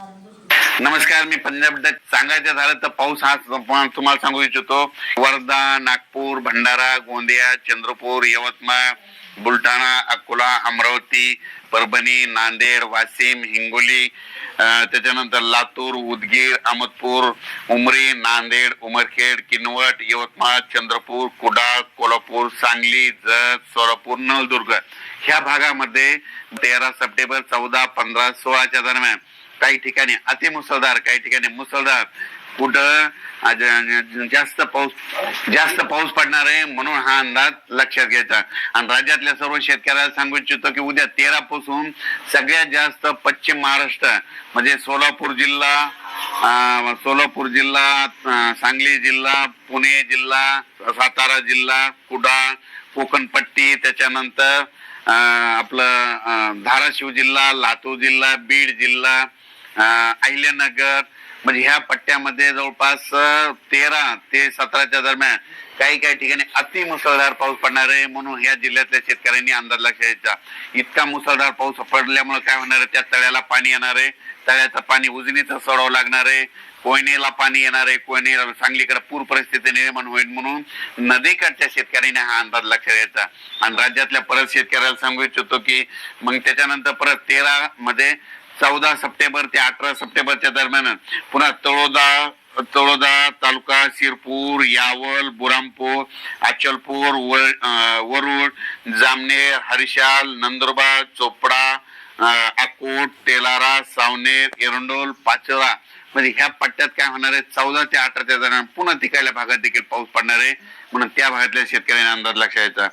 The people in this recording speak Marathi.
नमस्कार मी पंजाब सांगायचं झालं तर पाऊस हा तुम्हाला सांगू इच्छितो. वर्धा नागपूर भंडारा गोंदिया चंद्रपूर यवतमाळ बुलढाणा अकोला अमरावती परभणी नांदेड वाशिम हिंगोली त्याच्यानंतर लातूर उदगीर अहमदपूर उमरी नांदेड उमरखेड किनवट यवतमाळ चंद्रपूर कुडाळ कोल्हापूर सांगली जत सोलापूर नळदुर्ग. ह्या भागामध्ये तेरा सप्टेंबर चौदा पंधरा सोळाच्या दरम्यान काही ठिकाणी अतिमुसळधार काही ठिकाणी मुसळधार. कुठं? जास्त पाऊस जास्त पाऊस पडणार आहे म्हणून हा अंदाज लक्षात घ्यायचा. आणि राज्यातल्या सर्व शेतकऱ्याला सांगू इच्छितो की उद्या तेरा पासून सगळ्यात जास्त पश्चिम महाराष्ट्र म्हणजे सोलापूर जिल्हा सोलापूर जिल्हा सांगली जिल्हा पुणे जिल्हा सातारा जिल्हा कुडाळ कोकणपट्टी त्याच्यानंतर अं, आपलं धाराशिव जिल्हा लातूर जिल्हा बीड जिल्हा अहिल्यानगर म्हणजे ह्या पट्ट्यामध्ये जवळपास तेरा ते सतराच्या दरम्यान काही काही ठिकाणी अति मुसळधार पाऊस पडणार आहे म्हणून ह्या जिल्ह्यातल्या शेतकऱ्यांनी अंदाज लक्षात घ्यायचा. इतका मुसळधार पाऊस पडल्यामुळे काय होणार आहे? त्या तळ्याला पाणी येणार आहे. तळ्याचं पाणी उजनीचं सोडावं लागणार आहे. कोयनेला पाणी येणार आहे. कोयने सांगलीकडे पूर परिस्थिती निर्माण होईल म्हणून नदीकडच्या शेतकऱ्यांनी हा अंदाज लक्षात घ्यायचा आणि राज्यातल्या परत शेतकऱ्याला सांगू इच्छितो की मग त्याच्यानंतर परत तेरा मध्ये चौदा सप्टेंबर ते अठरा सप्टेंबरच्या दरम्यान पुन्हा तळोदा तळोदा तालुका शिरपूर यावल बुरामपूर अचलपूर वरुड जामनेर हरिशाल नंदुरबार चोपडा अकोट तेलारा सावनेर एरंडोल पाचोरा. म्हणजे ह्या पट्ट्यात काय होणार आहे? चौदा ते अठराच्या दरम्यान पुन्हा तिकडल्या भागात देखील पाऊस पडणार आहे. म्हणून त्या भागातल्या शेतकऱ्यांनी अंदाज लक्षात घ्यायचा